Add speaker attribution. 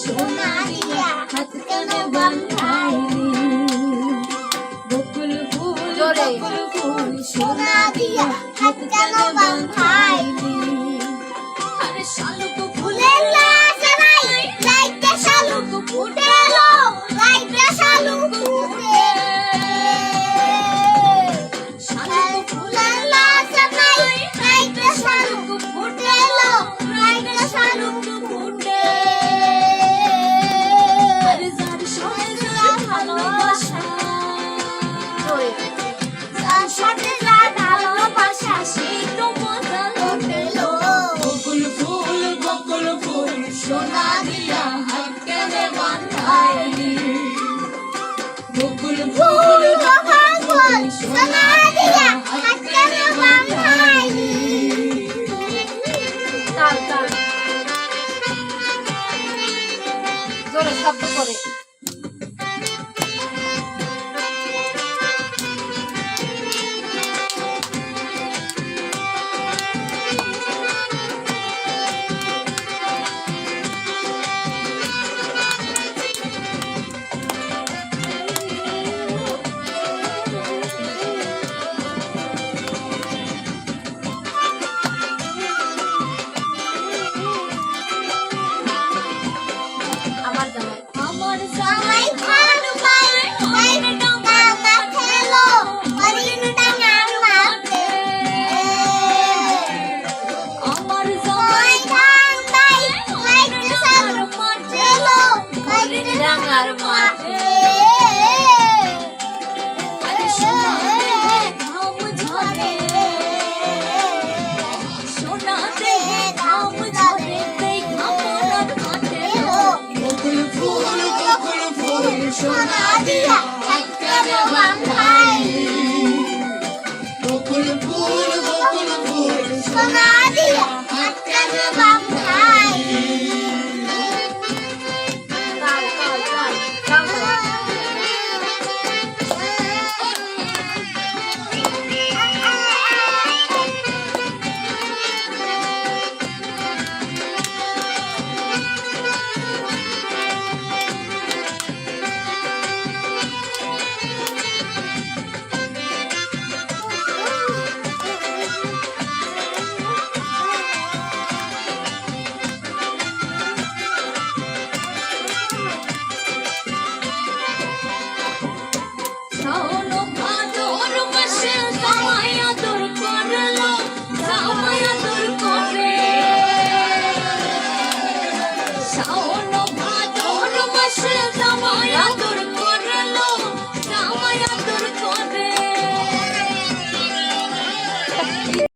Speaker 1: সোনা দিয়া হাত কেন বাঁধাইলি বকুল ফুল। বকুল ফুল সোনা হাত কানে বাঁধাইলি আরে শালুক বকুল ফুল বকুল ফুল। সোনা দিয়া হাত কেনে
Speaker 2: তাল তাল। জোরে শব্দ করে।
Speaker 1: বকুল ফুল সোনা দিয়া সোনা দিয়া হাত শাওন ভাদর মাসে জামাইয়া